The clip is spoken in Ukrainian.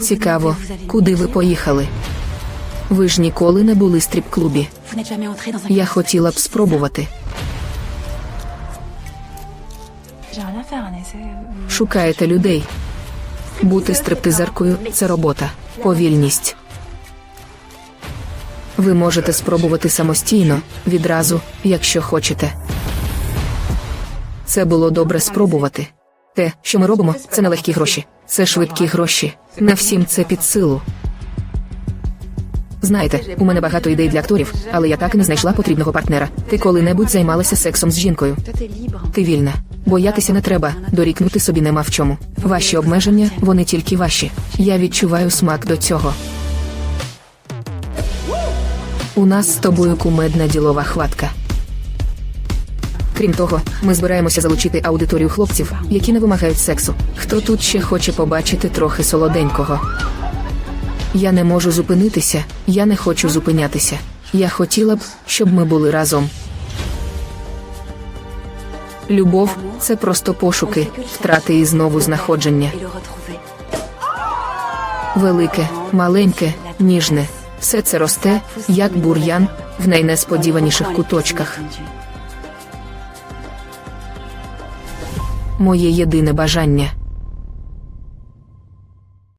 Цікаво, куди ви поїхали? Ви ж ніколи не були un Я хотіла б спробувати. Шукаєте людей. Бути стриптизеркою це робота, повільність. Ви можете спробувати самостійно, відразу, якщо хочете. Це було добре спробувати. Те, що ми робимо, це не легкі гроші, це швидкі гроші. Не всім це під силу. Знаєте, у мене багато ідей для акторів, але я так і не знайшла потрібного партнера. Ти коли-небудь займалася сексом з жінкою. Ти вільна. Боятися не треба, дорікнути собі нема в чому. Ваші обмеження, вони тільки ваші. Я відчуваю смак до цього. У нас з тобою кумедна ділова хватка. Крім того, ми збираємося залучити аудиторію хлопців, які не вимагають сексу. Хто тут ще хоче побачити трохи солоденького? Я не можу зупинитися, я не хочу зупинятися. Я хотіла б, щоб ми були разом. Любов це просто пошуки, втрати і знову знаходження. Велике, маленьке, ніжне. Все це росте, як бур'ян, в найнесподіваніших куточках. Моє єдине бажання